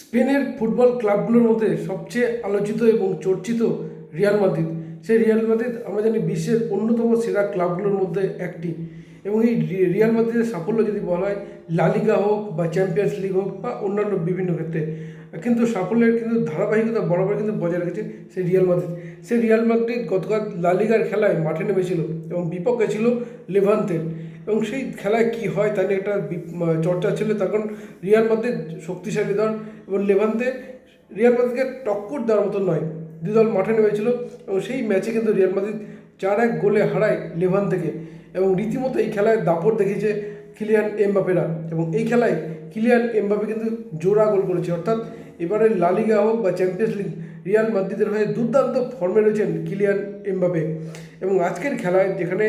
স্পেনের ফুটবল ক্লাবগুলোর মধ্যে সবচেয়ে আলোচিত এবং চর্চিত রিয়াল মাদ্রিদ। সেই রিয়াল মাদ্রিদ আমরা জানি বিশ্বের অন্যতম সেরা ক্লাবগুলোর মধ্যে একটি এবং এই রিয়াল মাদ্রিদের সাফল্য যদি বলা হয় লালিগা হোক বা চ্যাম্পিয়ন্স লিগ হোক বা অন্যান্য বিভিন্ন ক্ষেত্রে। কিন্তু সাফল্যের কিন্তু ধারাবাহিকতা বরাবর কিন্তু বজায় রেখেছে সেই রিয়াল মাদ্রিদ। সেই রিয়াল মাদ্রিদ গতকাল লালিগার খেলায় মাঠে নেমেছিল এবং বিপক্ষে ছিল লেভান্তের। এবং সেই খেলায় কি হয় তা নিয়ে একটা চর্চা ছিল। কারণ রিয়াল মাদ্রিদ শক্তিশালী দল এবং লেভান্তে রিয়াল মাদ্রিদকে টক্কর দেওয়ার মতো নয়। দুই দল মাঠে নেমেছিল এবং সেই ম্যাচে কিন্তু রিয়াল মাদ্রিদ চার এক গোলে হারায় লেভান থেকে এবং রীতিমতো এই খেলায় দাপট দেখিয়েছে কিলিয়ান এমবাপেরা এবং এই খেলায় কিলিয়ান এমবাপে কিন্তু জোড়া গোল করেছে। অর্থাৎ এবারে লালিগা হোক বা চ্যাম্পিয়ন্স লিগ, রিয়াল মাদ্রিদের হয়ে দুর্দান্ত ফর্মে রয়েছেন কিলিয়ান এমবাপে এবং আজকের খেলায় যেখানে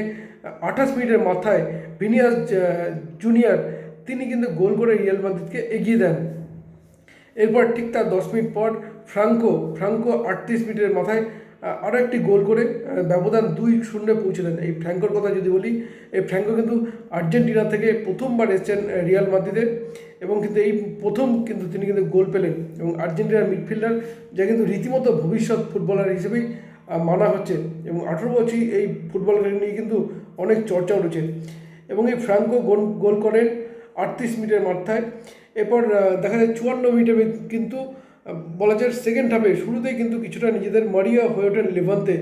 আঠাশ মিনিটের মাথায় ভিনিয়াস জুনিয়র, তিনি কিন্তু গোল করে রিয়াল মাদ্রিদকে এগিয়ে দেন। এরপর ঠিক তার দশ মিনিট পর ফ্রাঙ্কো ফ্রাঙ্কো আটত্রিশ মিনিটের মাথায় আরও একটি গোল করে ব্যবধান দুই শূন্যে পৌঁছে দেন এই ফ্র্যাঙ্কোর কথা যদি বলি, এই ফ্র্যাঙ্কো কিন্তু আর্জেন্টিনা থেকে প্রথমবার এসেছেন রিয়াল মাদ্রিদে এবং কিন্তু এই প্রথম কিন্তু তিনি কিন্তু গোল পেলেন এবং আর্জেন্টিনার মিডফিল্ডার, যা কিন্তু রীতিমতো ভবিষ্যৎ ফুটবলার হিসেবেই মানা হচ্ছে এবং আঠেরো বছরই এই ফুটবলকে নিয়ে কিন্তু অনেক চর্চা রয়েছে এবং এই ফ্রাঙ্কো গোল গোল করেন আটত্রিশ মিনিটের মাথায়। এরপর দেখা যায় চুয়ান্ন মিনিটে কিন্তু বলা যায় সেকেন্ড হাফে শুরুতেই কিন্তু কিছুটা নিজেদের মারিয়া হয়ে ওঠেন লেভান্তে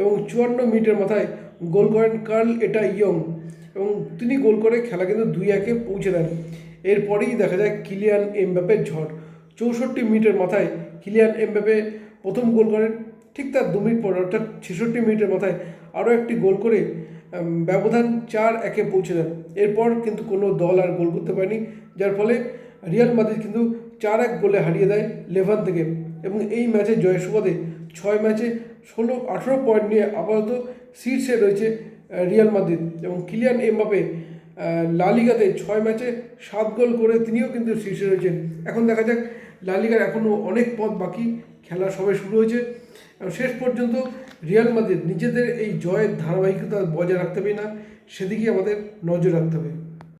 এবং চুয়ান্ন মিনিটের মাথায় গোল করেন কার্ল এটা ইয়ং এবং তিনি গোল করে খেলা কিন্তু দুই একে পৌঁছে দেন। এরপরেই দেখা যায় কিলিয়ান এমবাপের ঝড়। চৌষট্টি মিনিটের মাথায় কিলিয়ান এমবাপে প্রথম গোল করেন, ঠিক তার দু মিনিট পর, অর্থাৎ ছেষট্টি মিনিটের মাথায় আরও একটি গোল করে ব্যবধান চার একে পৌঁছে দেন এরপর কিন্তু কোনো দল আর গোল করতে পারেনি, যার ফলে রিয়াল মাদ্রিদ কিন্তু চার এক গোলে হারিয়ে দেয় লেভান থেকে এবং এই ম্যাচে জয়ের সুবাদে ছয় ম্যাচে ষোলো আঠেরো পয়েন্ট নিয়ে আপাতত শীর্ষে রয়েছে রিয়াল মাদ্রিদ। এবং কিলিয়ান এমবাপে লালিগাতে ছয় ম্যাচে সাত গোল করে তিনিও কিন্তু শীর্ষে রয়েছেন। এখন দেখা যাক লালিগার এখনও অনেক পথ বাকি, খেলা সবে শুরু হয়েছে। শেষ পর্যন্ত রিয়াল মাদ্রিদ নিজেদের এই জয়ের ধারাবাহিকতা বজায় রাখতে হবে না সেদিকে আমাদের নজর রাখতে হবে।